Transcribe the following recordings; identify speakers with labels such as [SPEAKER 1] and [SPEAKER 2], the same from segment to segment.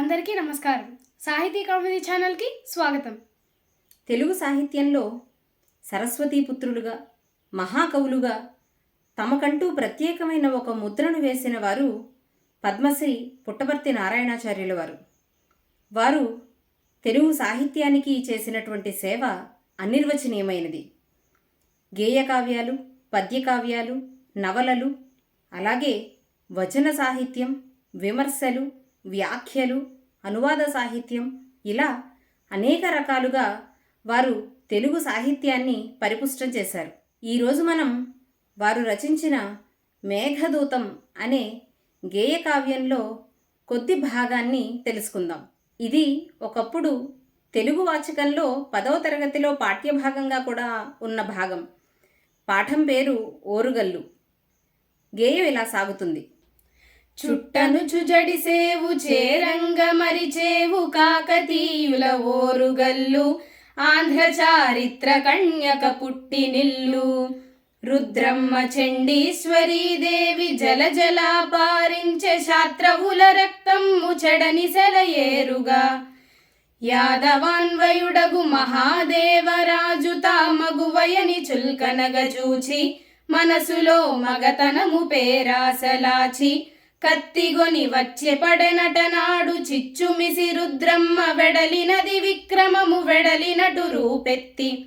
[SPEAKER 1] అందరికీ నమస్కారం. సాహితీ కవిత ఛానల్కి స్వాగతం.
[SPEAKER 2] తెలుగు సాహిత్యంలో సరస్వతీ పుత్రులుగా మహాకవులుగా తమకంటూ ప్రత్యేకమైన ఒక ముద్రను వేసిన వారు పద్మశ్రీ పుట్టపర్తి నారాయణాచార్యుల వారు. వారు తెలుగు సాహిత్యానికి చేసినటువంటి సేవ అనిర్వచనీయమైనది. గేయకావ్యాలు పద్యకావ్యాలు నవలలు అలాగే వచన సాహిత్యం విమర్శలు వ్యాఖ్యలు అనువాద సాహిత్యం ఇలా అనేక రకాలుగా వారు తెలుగు సాహిత్యాన్ని పరిపుష్టం చేశారు. ఈరోజు మనం వారు రచించిన మేఘదూతం అనే గేయ కావ్యంలో కొద్ది భాగాన్ని తెలుసుకుందాం. ఇది ఒకప్పుడు తెలుగు వాచకంలో పదవ తరగతిలో పాఠ్యభాగంగా కూడా ఉన్న భాగం. పాఠం పేరు ఓరుగల్లు. గేయం ఇలా సాగుతుంది.
[SPEAKER 1] చుట్టను చుజడిసేవు చేరంగ మరిచేవు కాకతీయుల ఓరుగల్లు ఆంధ్ర చారిత్ర కన్యక పుట్టినిల్లు. రుద్రమ్మ చండీశ్వరీ దేవి జల పారించే శాత్రవుల రక్తము చెడని సెలయేరుగా యాదవాన్వయుడగు మహాదేవరాజు తామగువయని చుల్కనగ చూచి మనసులో మగతనము పేరాసలాచి కత్తిగొని వచ్చే పడనటనాడు చిచ్చుమిసి రుద్రమ్మ వెడలినది విక్రమము వెడలినటు రూపెత్తి.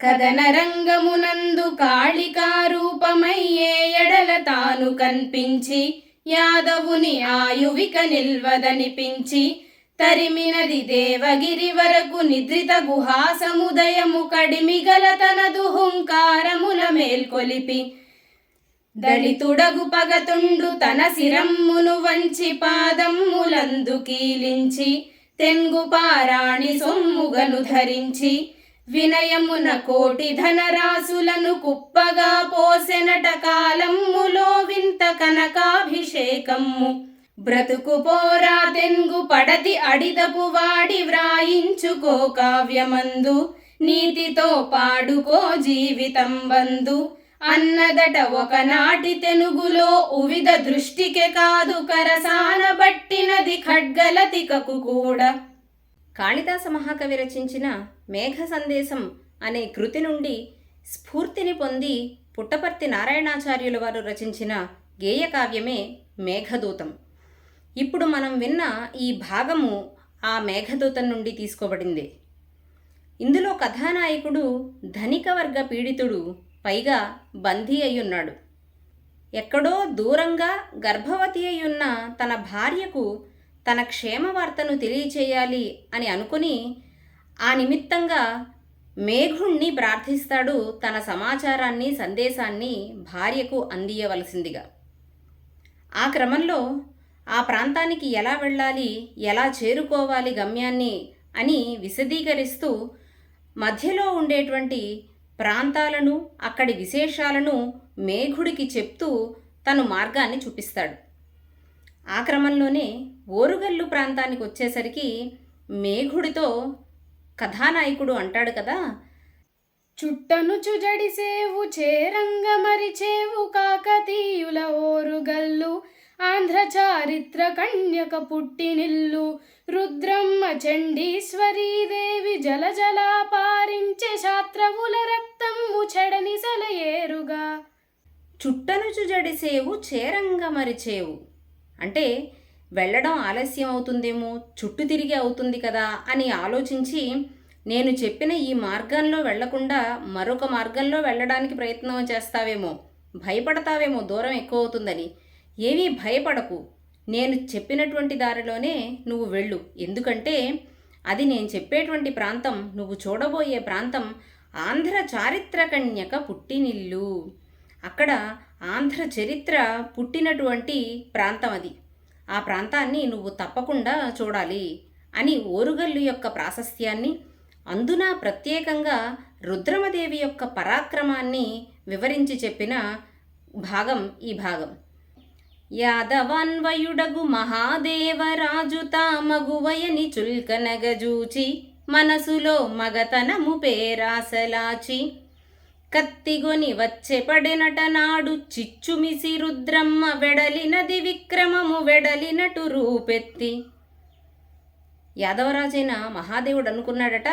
[SPEAKER 1] కథన రంగమునందు కాళికారూపమయ్యే ఎడల తాను కన్పించి యాదవుని ఆయువిక నిల్వదనిపించి తరిమినది దేవగిరి వరకు నిద్రిత గుహా సముదయము కడిమిగల తనదు హుంకారముల మేల్కొలిపి. దళితుడగు పగతుండు తన శిరమ్మును వంచి పాదమ్ములందు కీలించి తెంగు పారాణి సొమ్ముగను ధరించి వినయమున కోటి ధనరాశులను కుప్పగా పోసెనట కాలమ్ములో వింత కనకాభిషేకమ్ము. బ్రతుకు పోరా తెంగు పడతి అడిదపు వాడి వ్రాయించుకో కావ్యమందు నీతితో పాడుకో జీవితం బందు. అన్నదట ఒకనాటి తెనుగులో ఉవిధ దృష్టికే కాదు కరసాన బట్టినది ఖడ్గలతికకు కూడా.
[SPEAKER 2] కాళిదాస మహాకవి రచించిన మేఘ సందేశం అనే కృతి నుండి స్ఫూర్తిని పొంది పుట్టపర్తి నారాయణాచార్యుల వారు రచించిన గేయ కావ్యమే మేఘదూతం. ఇప్పుడు మనం విన్న ఈ భాగము ఆ మేఘదూతం నుండి తీసుకోబడింది. ఇందులో కథానాయకుడు ధనిక వర్గ పీడితుడు పైగా బందీ అయ్యున్నాడు. ఎక్కడో దూరంగా గర్భవతి అయ్యున్న తన భార్యకు తన క్షేమ వార్తను తెలియచేయాలి అని అనుకుని ఆ నిమిత్తంగా మేఘుణ్ణి ప్రార్థిస్తాడు తన సమాచారాన్ని సందేశాన్ని భార్యకు అందియవలసిందిగా. ఆ క్రమంలో ఆ ప్రాంతానికి ఎలా వెళ్ళాలి ఎలా చేరుకోవాలి గమ్యాన్ని అని విశదీకరిస్తూ మధ్యలో ఉండేటువంటి ప్రాంతాలను అక్కడి విశేషాలను మేఘుడికి చెప్తూ తను మార్గాన్ని చూపిస్తాడు ఆ క్రమంలోనే ఓరుగల్లు ప్రాంతానికి వచ్చేసరికి మేఘుడితో కథానాయకుడు అంటాడు కదా
[SPEAKER 1] చుట్టను చుజడిసేవు చేరంగ మరిచేవు కాకతీయుల ఓరుగల్లు ఆంధ్ర చారిత్ర కన్యక పుట్టినిల్లు. రుద్రమ్మ చండీశ్వరీదేవి జల జలా పారించే శాత్రవుల రక్తము చెడని సెలయేరుగా.
[SPEAKER 2] చుట్టనుచు జడిసేవు చేరంగ మరిచేవు. అంటే వెళ్ళడం ఆలస్యం అవుతుందేమో చుట్టు తిరిగి అవుతుంది కదా అని ఆలోచించి నేను చెప్పిన ఈ మార్గంలో వెళ్ళకుండా మరొక మార్గంలో వెళ్ళడానికి ప్రయత్నం చేస్తావేమో భయపడతావేమో దూరం ఎక్కువ అవుతుందని. ఏమీ భయపడకు. నేను చెప్పినటువంటి దారిలోనే నువ్వు వెళ్ళు. ఎందుకంటే అది నేను చెప్పేటువంటి ప్రాంతం నువ్వు చూడబోయే ప్రాంతం ఆంధ్ర చారిత్రకన్యక పుట్టినిల్లు. అక్కడ ఆంధ్ర చరిత్ర పుట్టినటువంటి ప్రాంతం అది. ఆ ప్రాంతాన్ని నువ్వు తప్పకుండా చూడాలి అని ఓరుగల్లు యొక్క ప్రాశస్త్యాన్ని అందున ప్రత్యేకంగా రుద్రమదేవి యొక్క పరాక్రమాన్ని వివరించి చెప్పిన భాగం ఈ భాగం. యాదవాన్వయుడగు మహాదేవరాజు తామగువయని చుల్కనగజూచి మనసులో మగతనము పేరాసలాచి కత్తిగొని వచ్చె నాడు చిచ్చుమిసి రుద్రమ్మ వెడలినది విక్రమము వెడలినటు రూపెత్తి. యాదవరాజైన మహాదేవుడు అనుకున్నాడట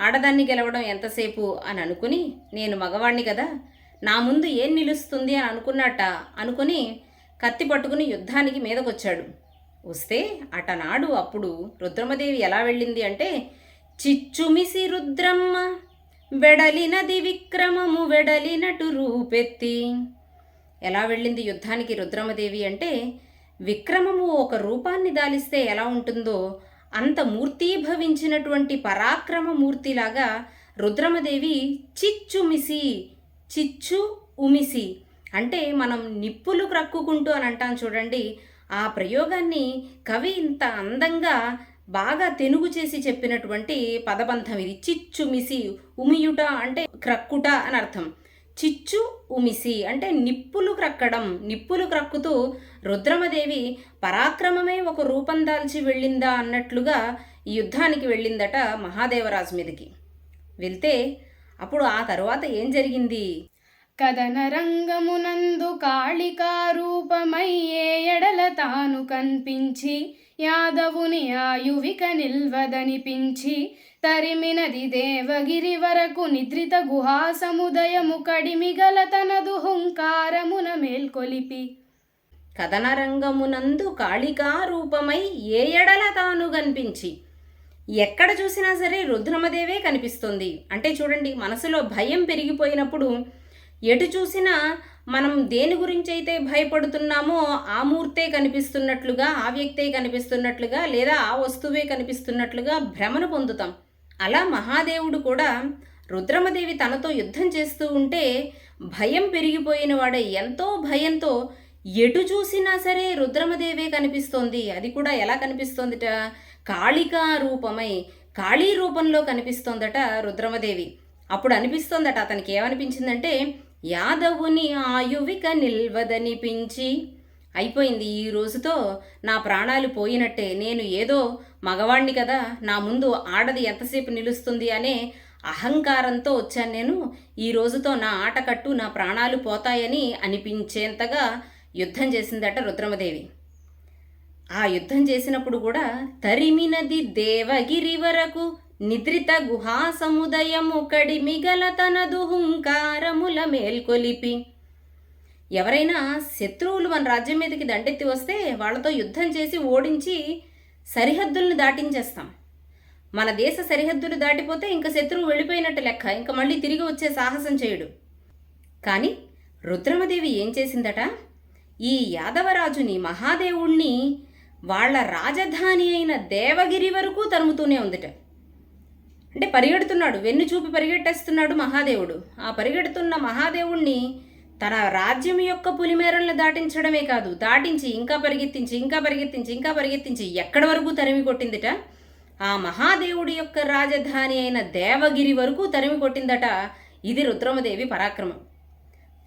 [SPEAKER 2] ఆడదాన్ని గెలవడం ఎంతసేపు? అని అనుకుని నేను మగవాణ్ణి కదా నా ముందు ఏం నిలుస్తుంది? అని అనుకున్నట అనుకుని కత్తి పట్టుకుని యుద్ధానికి మీదకొచ్చాడు. వస్తే అటనాడు అప్పుడు రుద్రమదేవి ఎలా వెళ్ళింది అంటే చిచ్చుమిసి రుద్రమ్మ వెడలినది విక్రమము వెడలినటు రూపెత్తి. ఎలా వెళ్ళింది యుద్ధానికి రుద్రమదేవి అంటే విక్రమము ఒక రూపాన్ని దాలిస్తే ఎలా ఉంటుందో అంత మూర్తీభవించినటువంటి పరాక్రమ మూర్తిలాగా రుద్రమదేవి చిచ్చుమిసి చిచ్చు ఉమిసి అంటే మనం నిప్పులు క్రక్కుకుంటూ అని అంటాం చూడండి ఆ ప్రయోగాన్ని కవి ఇంత అందంగా బాగా తెనుగు చేసి చెప్పినటువంటి పదబంధం ఇది. చిచ్చు మిసి ఉమియుట అంటే క్రక్కుట అని అర్థం. చిచ్చు ఉమిసి అంటే నిప్పులు క్రక్కడం. నిప్పులు క్రక్కుతూ రుద్రమదేవి పరాక్రమమే ఒక రూపం దాల్చి వెళ్ళిందా అన్నట్లుగా ఈ యుద్ధానికి వెళ్ళిందట మహాదేవరాజు మీదకి. వెళ్తే అప్పుడు ఆ తర్వాత ఏం జరిగింది?
[SPEAKER 1] కథన రంగమునందు కాళికా ఎడల తాను కనిపించి యాదవుని ఆయువిక నిల్వదనిపించి తరిమినది దేవగిరి వరకు నిద్రిత గుహా సముదయము కడిమిగల తనదు హుంకారమున మేల్కొలిపి.
[SPEAKER 2] కథనరంగమునందు కాళికా రూపమై ఏ ఎడల తాను కనిపించి ఎక్కడ చూసినా సరే రుద్రమదేవే కనిపిస్తుంది. అంటే చూడండి మనసులో భయం పెరిగిపోయినప్పుడు ఎటు చూసినా మనం దేని గురించి అయితే భయపడుతున్నామో ఆ మూర్తే కనిపిస్తున్నట్లుగా ఆ వ్యక్తే కనిపిస్తున్నట్లుగా లేదా ఆ వస్తువే కనిపిస్తున్నట్లుగా భ్రమను పొందుతాం. అలా మహాదేవుడు కూడా రుద్రమదేవి తనతో యుద్ధం చేస్తూ ఉంటే భయం పెరిగిపోయిన వాడే ఎంతో భయంతో ఎటు చూసినా సరే రుద్రమదేవే కనిపిస్తోంది. అది కూడా ఎలా కనిపిస్తోందిట? కాళికా రూపమై కాళీ రూపంలో కనిపిస్తోందట రుద్రమదేవి. అప్పుడు అనిపిస్తోందట అతనికి ఏమనిపించిందంటే యాదవుని ఆయువిక నిల్వదనిపించి అయిపోయింది ఈ రోజుతో నా ప్రాణాలు పోయినట్టే. నేను ఏదో మగవాణ్ణి కదా నా ముందు ఆడది ఎంతసేపు నిలుస్తుంది అనే అహంకారంతో వచ్చాను నేను. ఈ రోజుతో నా ఆట కట్టు నా ప్రాణాలు పోతాయని అనిపించేంతగా యుద్ధం చేసిందట రుద్రమదేవి. ఆ యుద్ధం చేసినప్పుడు కూడా తరిమినది దేవగిరి వరకు నిద్రిత గుహా సముదయము కడిమిగల తన దుహుంకారముల మేల్కొలిపి. ఎవరైనా శత్రువులు మన రాజ్యం మీదకి దండెత్తి వస్తే వాళ్ళతో యుద్ధం చేసి ఓడించి సరిహద్దుల్ని దాటించేస్తాం. మన దేశ సరిహద్దులు దాటిపోతే ఇంకా శత్రువు వెళ్ళిపోయినట్టు లెక్క ఇంకా మళ్ళీ తిరిగి వచ్చే సాహసం చేయడు. కానీ రుద్రమదేవి ఏం చేసిందట? ఈ యాదవరాజుని మహాదేవుణ్ణి వాళ్ళ రాజధాని అయిన దేవగిరి వరకు తరుముతూనే ఉందిట. అంటే పరిగెడుతున్నాడు వెన్ను చూపి పరిగెట్టేస్తున్నాడు మహాదేవుడు. ఆ పరిగెడుతున్న మహాదేవుణ్ణి తన రాజ్యం యొక్క పులిమేరలను దాటించడమే కాదు దాటించి ఇంకా పరిగెత్తించి ఇంకా పరిగెత్తించి ఇంకా పరిగెత్తించి ఎక్కడి వరకు తరిమి కొట్టిందిట? ఆ మహాదేవుడి యొక్క రాజధాని అయిన దేవగిరి వరకు తరిమి కొట్టిందట ఇది రుద్రమదేవి పరాక్రమం.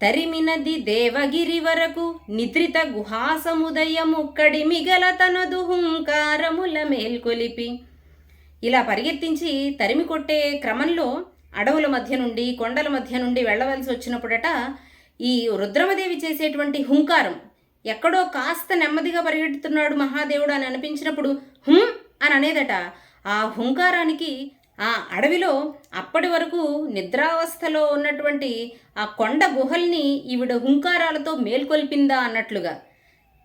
[SPEAKER 2] తరిమినది దేవగిరి వరకు నిద్రిత గుహాసముదయముక్కడి కడిమిగల తనదు హుంకారముల మేల్కొలిపి. ఇలా పరిగెత్తించి తరిమి కొట్టే క్రమంలో అడవుల మధ్య నుండి కొండల మధ్య నుండి వెళ్ళవలసి వచ్చినప్పుడట ఈ రుద్రమదేవి చేసేటువంటి హుంకారం ఎక్కడో కాస్త నెమ్మదిగా పరిగెడుతున్నాడు మహాదేవుడు అని అనిపించినప్పుడు హుం అని అనేదట ఆ హుంకారానికి ఆ అడవిలో అప్పటి వరకు నిద్రావస్థలో ఉన్నటువంటి ఆ కొండ గుహల్ని ఈవిడ హుంకారాలతో మేల్కొల్పిందా అన్నట్లుగా.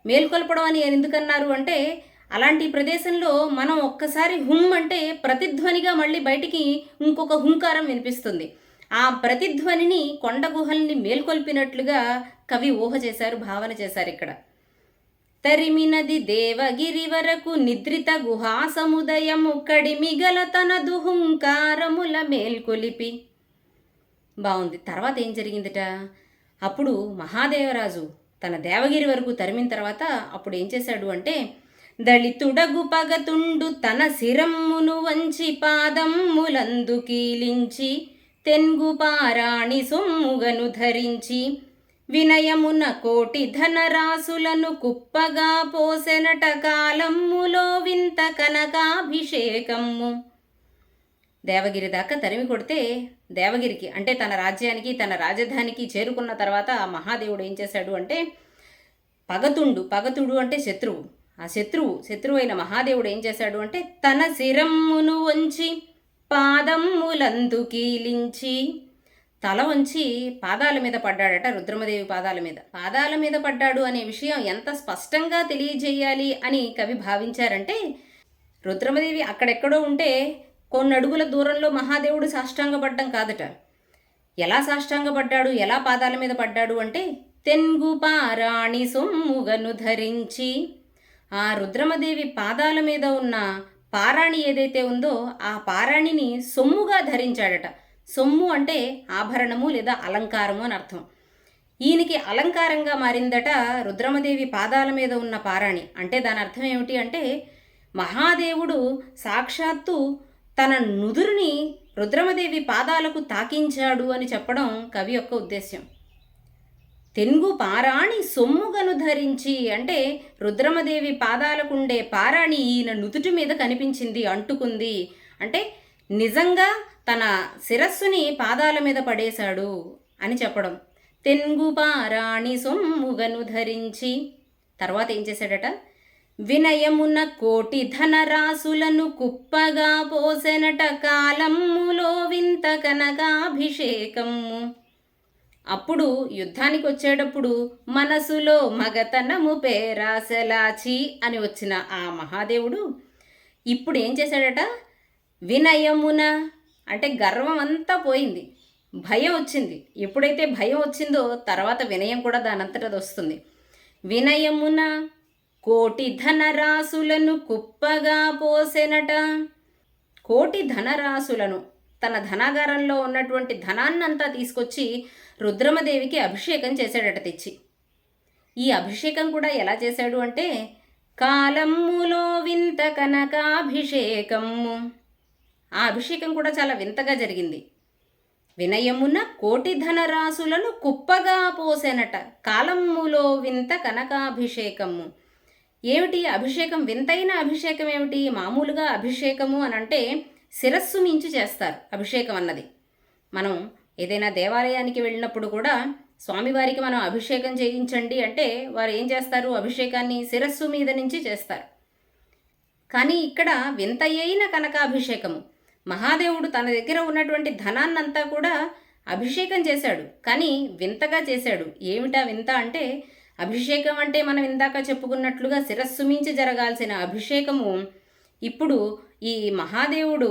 [SPEAKER 2] మేల్కొల్పడం అని ఎందుకన్నారు అంటే అలాంటి ప్రదేశంలో మనం ఒక్కసారి హుమ్ అంటే ప్రతిధ్వనిగా మళ్ళీ బయటికి ఇంకొక హుంకారం వినిపిస్తుంది. ఆ ప్రతిధ్వనిని కొండ గుహల్ని మేల్కొల్పినట్లుగా కవి ఊహ చేశారు భావన చేశారు ఇక్కడ. తరిమినది దేవగిరి వరకు నిద్రిత గుహా సముదయము కడిమిగల తన దుహుంకారముల మేల్కొలిపి. బాగుంది. తర్వాత ఏం జరిగిందిట? అప్పుడు మహాదేవరాజు తన దేవగిరి వరకు తరిమిన తర్వాత అప్పుడు ఏం చేశాడు అంటే దళితుడగు పగతుండు తన శిరమ్మును వంచి పాదమ్ములందు కీలించి తెన్గు పారాణి సొమ్ముగను ధరించి వినయమున కోటి ధనరాసులను కుప్పగా పోసెనట కాలమ్ములో వింత కనకాభిషేకమ్ము దేవగిరి దాకా తరిమి కొడితే దేవగిరికి అంటే తన రాజ్యానికి తన రాజధానికి చేరుకున్న తర్వాత ఆ మహాదేవుడు ఏం చేశాడు అంటే పగతుండు పగతుడు అంటే శత్రువు. ఆ శత్రువు శత్రువైన మహాదేవుడు ఏం చేశాడు అంటే తన శిరమ్మును వంచి పాదమ్ములందు కీలించి తల వంచి పాదాల మీద పడ్డాడట రుద్రమదేవి పాదాల మీద. పాదాల మీద పడ్డాడు అనే విషయం ఎంత స్పష్టంగా తెలియజేయాలి అని కవి భావించారంటే రుద్రమదేవి అక్కడెక్కడో ఉంటే కొన్ని అడుగుల దూరంలో మహాదేవుడు సాష్టాంగపడ్డం కాదట. ఎలా సాష్టాంగపడ్డాడు ఎలా పాదాల మీద పడ్డాడు అంటే తెంగు పారాణి సొమ్ముగను ధరించి ఆ రుద్రమదేవి పాదాల మీద ఉన్న పారాణి ఏదైతే ఉందో ఆ పారాణిని సొమ్ముగా ధరించాడట. సొమ్ము అంటే ఆభరణము లేదా అలంకారము అని అర్థం. ఈయనకి అలంకారంగా మారిందట రుద్రమదేవి పాదాల మీద ఉన్న పారాణి. అంటే దాని అర్థం ఏమిటి అంటే మహాదేవుడు సాక్షాత్తు తన నుదురుని రుద్రమదేవి పాదాలకు తాకించాడు అని చెప్పడం కవి యొక్క ఉద్దేశ్యం. తెంగు పారాణి సొమ్ముగను ధరించి అంటే రుద్రమదేవి పాదాలకుండే పారాణి ఈయన నుదుటి మీద కనిపించింది అంటుకుంది. అంటే నిజంగా తన శిరస్సుని పాదాల మీద పడేశాడు అని చెప్పడం. తెంగు పారాణి సొమ్ముగను ధరించి. తర్వాత ఏం చేశాడట? వినయమున కోటి ధనరాశులను కుప్పగా పోసెనట కాలమ్ములో వింత కనకాభిషేకము. అప్పుడు యుద్ధానికి వచ్చేటప్పుడు మనసులో మగతనము పేరాసలాచి అని వచ్చిన ఆ మహాదేవుడు ఇప్పుడు ఏం చేశాడట? వినయమున అంటే గర్వం అంతా పోయింది. భయం వచ్చింది. ఎప్పుడైతే భయం వచ్చిందో తర్వాత వినయం కూడా దానంతటది వస్తుంది. వినయమున కోటి ధనరాశులను కుప్పగా పోసెనట. కోటి ధనరాశులను తన ధనాగారంలో ఉన్నటువంటి ధనాన్నంతా తీసుకొచ్చి రుద్రమదేవికి అభిషేకం చేశాడట తెచ్చి. ఈ అభిషేకం కూడా ఎలా చేశాడు అంటే కాలమ్ములో వింత కనకాభిషేకము. ఆ అభిషేకం కూడా చాలా వింతగా జరిగింది. వినయమున కోటి ధనరాశులను కుప్పగా పోసెనట కాలమ్ములో వింత కనకాభిషేకము. ఏమిటి అభిషేకం? వింతైన అభిషేకం ఏమిటి? మామూలుగా అభిషేకము అని అంటే శిరస్సు మించి చేస్తారు అభిషేకం అన్నది. మనం ఏదైనా దేవాలయానికి వెళ్ళినప్పుడు కూడా స్వామివారికి మనం అభిషేకం చేయించండి అంటే వారు ఏం చేస్తారు? అభిషేకాన్ని శిరస్సు మీద నుంచి చేస్తారు. కానీ ఇక్కడ వింతయైన కనకాభిషేకము. మహాదేవుడు తన దగ్గర ఉన్నటువంటి ధనాన్నంతా కూడా అభిషేకం చేశాడు. కానీ వింతగా చేశాడు. ఏమిటా వింత అంటే అభిషేకం అంటే మనం ఇందాక చెప్పుకున్నట్లుగా శిరస్సు మించి జరగాల్సిన అభిషేకము. ఇప్పుడు ఈ మహాదేవుడు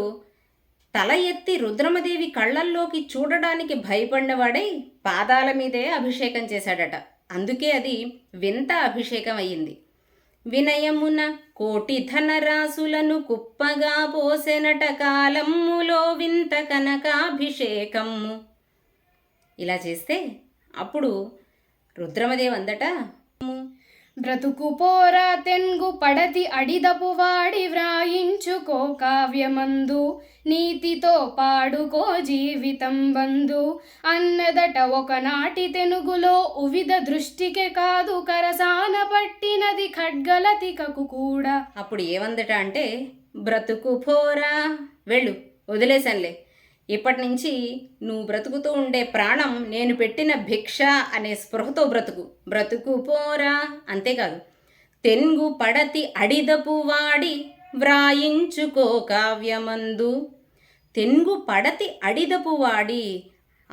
[SPEAKER 2] తల ఎత్తి రుద్రమదేవి కళ్ళల్లోకి చూడడానికి భయపడినవాడై పాదాల మీదే అభిషేకం చేశాడట. అందుకే అది వింత అభిషేకం అయ్యింది. వినయమున కోటి ధనరాశులను కుప్పగా పోసెనట కాలమ్ములో వింత కనకాభిషేకము. ఇలా చేస్తే అప్పుడు రుద్రమదేవి అందట
[SPEAKER 1] బ్రతుకు పోరా తెంగు పడతి అడిదపు వాడి వ్రాయించుకో కావ్యమందు. నీతితో పాడుకో జీవితం బందు. అన్నదట ఒకనాటి తెనుగులో ఉవిధ దృష్టికే కాదు కరసాన పట్టినది ఖడ్గలతికకు కూడా.
[SPEAKER 2] అప్పుడు ఏమందట అంటే బ్రతుకు పోరా వెళ్ళు వదిలేశానులే ఇప్పటి నుంచి నువ్వు బ్రతుకుతూ ఉండే ప్రాణం నేను పెట్టిన భిక్ష అనే స్పృహతో బ్రతుకు. బ్రతుకు పోరా. అంతేకాదు తెంగు పడతి అడిదపు వాడి వ్రాయించుకో కావ్యమందు. తెంగు పడతి అడిదపు వాడి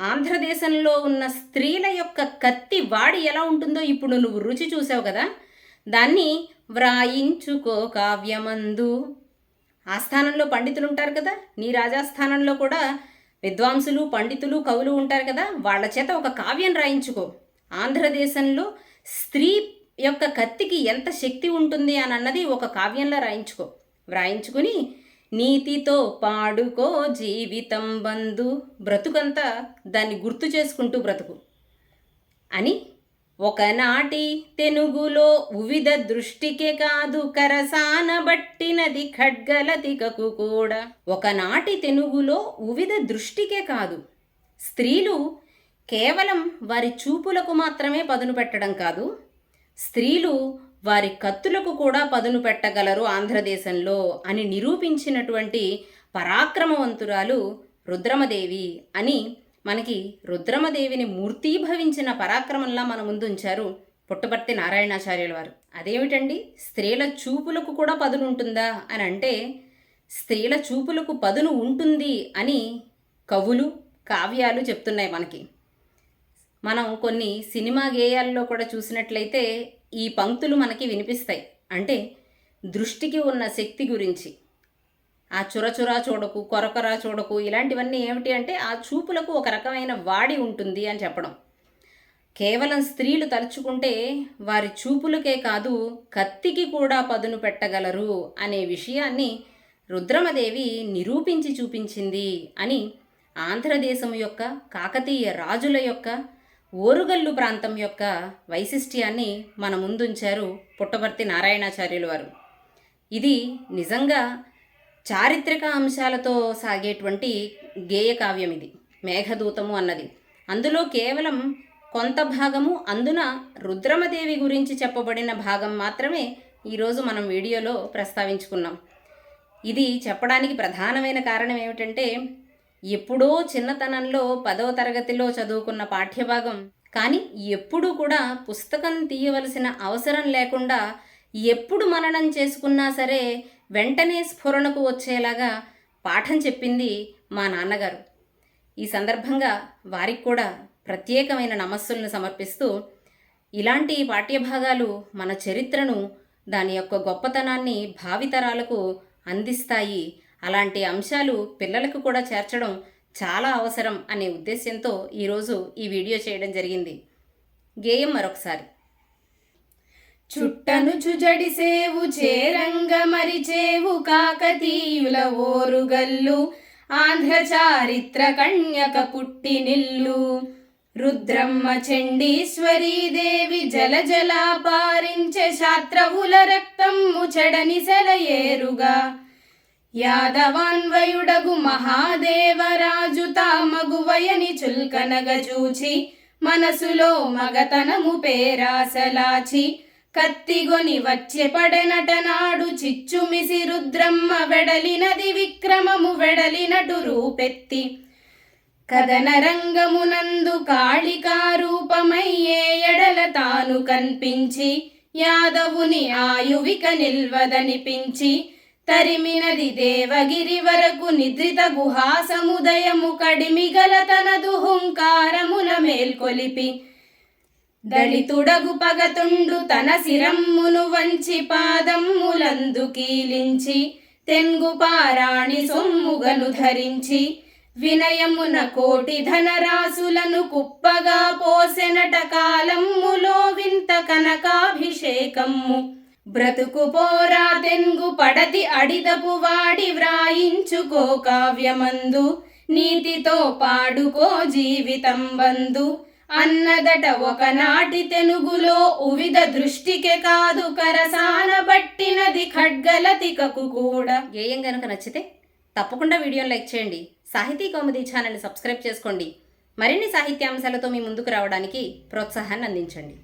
[SPEAKER 2] ఆంధ్రదేశంలో ఉన్న స్త్రీల యొక్క కత్తి వాడి ఎలా ఉంటుందో ఇప్పుడు నువ్వు రుచి చూసావు కదా? దాన్ని వ్రాయించుకో కావ్యమందు. ఆస్థానంలో పండితులు ఉంటారు కదా? నీ రాజాస్థానంలో కూడా విద్వాంసులు పండితులు కవులు ఉంటారు కదా? వాళ్ళ చేత ఒక కావ్యం రాయించుకో. ఆంధ్రదేశంలో స్త్రీ యొక్క కత్తికి ఎంత శక్తి ఉంటుంది అని అన్నది ఒక కావ్యంలో రాయించుకో. వ్రాయించుకుని నీతితో పాడుకో జీవితం బంధు. బ్రతుకంతా దాన్ని గుర్తు చేసుకుంటూ బ్రతుకు అని ఒకనాటి తెనుగులో ఉవిధ దృష్టికే కాదు కరసాన బట్టినది ఖడ్గలతికకు కూడా. ఒకనాటి తెనుగులో ఉవిధ దృష్టికే కాదు. స్త్రీలు కేవలం వారి చూపులకు మాత్రమే పదును పెట్టడం కాదు. స్త్రీలు వారి కత్తులకు కూడా పదును పెట్టగలరు ఆంధ్రదేశంలో అని నిరూపించినటువంటి పరాక్రమవంతురాలు రుద్రమదేవి అని మనకి రుద్రమదేవిని మూర్తీభవించిన పరాక్రమంలా మన ముందుంచారు పుట్టపర్తి నారాయణాచార్యుల వారు. అదేమిటండి? స్త్రీల చూపులకు కూడా పదును ఉంటుందా అని అంటే స్త్రీల చూపులకు పదును ఉంటుంది అని కవులు కావ్యాలు చెప్తున్నాయి మనకి. మనం కొన్ని సినిమా గేయాల్లో కూడా చూసినట్లయితే ఈ పంక్తులు మనకి వినిపిస్తాయి. అంటే దృష్టికి ఉన్న శక్తి గురించి. ఆ చురచురా చూడకు కొరకొరా చూడకు ఇలాంటివన్నీ ఏమిటి అంటే ఆ చూపులకు ఒక రకమైన వాడి ఉంటుంది అని చెప్పడం. కేవలం స్త్రీలు తలుచుకుంటే వారి చూపులకే కాదు కత్తికి కూడా పదును పెట్టగలరు అనే విషయాన్ని రుద్రమదేవి నిరూపించి చూపించింది అని ఆంధ్రదేశం యొక్క కాకతీయ రాజుల యొక్క ఓరుగల్లు ప్రాంతం యొక్క వైశిష్ట్యాన్ని మన ముందుంచారు పుట్టపర్తి నారాయణాచార్యులు వారు. ఇది నిజంగా చారిత్రక అంశాలతో సాగేటువంటి గేయ కావ్యం ఇది. మేఘదూతము అన్నది. అందులో కేవలం కొంత భాగము అందున రుద్రమదేవి గురించి చెప్పబడిన భాగం మాత్రమే ఈరోజు మనం వీడియోలో ప్రస్తావించుకున్నాం. ఇది చెప్పడానికి ప్రధానమైన కారణం ఏమిటంటే ఎప్పుడో చిన్నతనంలో పదవ తరగతిలో చదువుకున్న పాఠ్యభాగం. కానీ ఎప్పుడూ కూడా పుస్తకం తీయవలసిన అవసరం లేకుండా ఎప్పుడు మననం చేసుకున్నా సరే వెంటనే స్ఫురణకు వచ్చేలాగా పాఠం చెప్పింది మా నాన్నగారు. ఈ సందర్భంగా వారికి కూడా ప్రత్యేకమైన నమస్సులను సమర్పిస్తూ ఇలాంటి పాఠ్యభాగాలు మన చరిత్రను దాని యొక్క గొప్పతనాన్ని భావితరాలకు అందిస్తాయి. అలాంటి అంశాలు పిల్లలకు కూడా చేర్చడం చాలా అవసరం అనే ఉద్దేశ్యంతో ఈరోజు ఈ వీడియో చేయడం జరిగింది. గేయం మరొకసారి.
[SPEAKER 1] చుట్టను చుజడిసేవు చేరంగ మరిచేవు కాకతీయుల ఓరుగల్లు ఆంధ్ర చారిత్ర కన్యక పుట్టినిల్లు రుద్రమ్మ చండీశ్వరీ దేవి జల జలా పారించే శాత్రవుల రక్తము చెడని సెలయేరుగా యాదవాన్వయుడగు మహాదేవరాజు తామగువయని చుల్కనగ చూచి మనసులో మగతనము పేరాసలాచి కత్తిగొని వచ్చే పడనటనాడు చిచ్చుమిసి రుద్రమ్మ వెడలినది విక్రమము వెడలినటు రూపెత్తి. కథన రంగమునందు కాళికారూపమయ్యే ఎడల తాను కన్పించి యాదవుని ఆయువిక నిల్వదనిపించి తరిమినది దేవగిరి వరకు నిద్రిత గుహా సముదయము కడిమిగల తనదు హుంకారముల మేల్కొలిపి. దళితుడగు పగతుండు తన శిరమ్మును వంచి పాదమ్ములందు కీలించి తెంగు పారాణి సొమ్ముగను ధరించి వినయమున కోటి ధనరాశులను కుప్పగా పోసెనట కాలమ్ములో వింత కనకాభిషేకమ్ము. బ్రతుకు పోరా తెంగు పడతి అడిదపు వాడి వ్రాయించుకో కావ్యమందు నీతితో పాడుకో జీవితం బందు అన్నదట ఒకనాటి తెనుగులో ఉవిధ దృష్టికే కాదు కరసాన బట్టినది ఖడ్గలతికకు కూడా.
[SPEAKER 2] గేయం కనుక నచ్చితే తప్పకుండా వీడియోని లైక్ చేయండి. సాహితీ కౌముది ఛానల్ని సబ్స్క్రైబ్ చేసుకోండి. మరిన్ని సాహిత్యాంశాలతో మీ ముందుకు రావడానికి ప్రోత్సాహాన్ని అందించండి.